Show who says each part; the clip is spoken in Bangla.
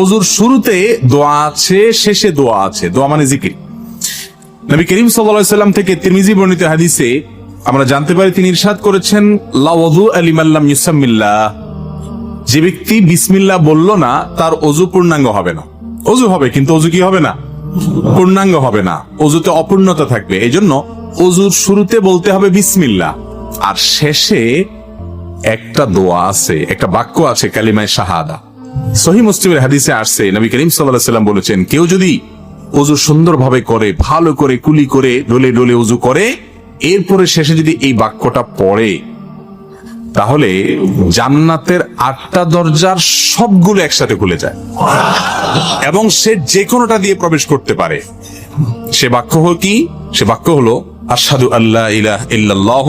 Speaker 1: অজুর শুরুতে দোয়া আছে, শেষে দোয়া আছে। দোয়া মানে জিকির। নবী করিম সাল্লাম থেকে তিরমিজি বর্ণিত হাদিসে আমরা জানতে পারি তিনি ইরশাদ করেছেন লাওয়াদু আলিমাল্লাম ইউসাম্মিল্লাহ। যে ব্যক্তি বিসমিল্লাহ বলল না, তার অজু পূর্ণাঙ্গ হবে না। অজু হবে, কিন্তু অজু কি হবে না? পূর্ণাঙ্গ হবে না। অজুতে অপূর্ণতা থাকবে। এই জন্য অজুর শুরুতে বলতে হবে বিসমিল্লাহ। আর শেষে একটা দোয়া আছে, একটা বাক্য আছে, কালিমায় শাহাদা। সহি মুসলিমের হাদিসে আসছে, নবী করিম সাল্লাহ সাল্লাম বলেছেন, কেউ যদি অজু সুন্দরভাবে করে, ভালো করে, কুলি করে, ডলে ডলে অজু করে, এরপরে শেষে যদি এই বাক্যটা পড়ে, তাহলে জান্নাতের আটটা দরজার সবগুলো একসাথে খুলে যায়। এবং সে যে কোনোটা দিয়ে প্রবেশ করতে পারে। সে বাক্য হল কি? সে বাক্য হলো আসাদু আল্লাহ ইলাহ ইল্লাল্লাহ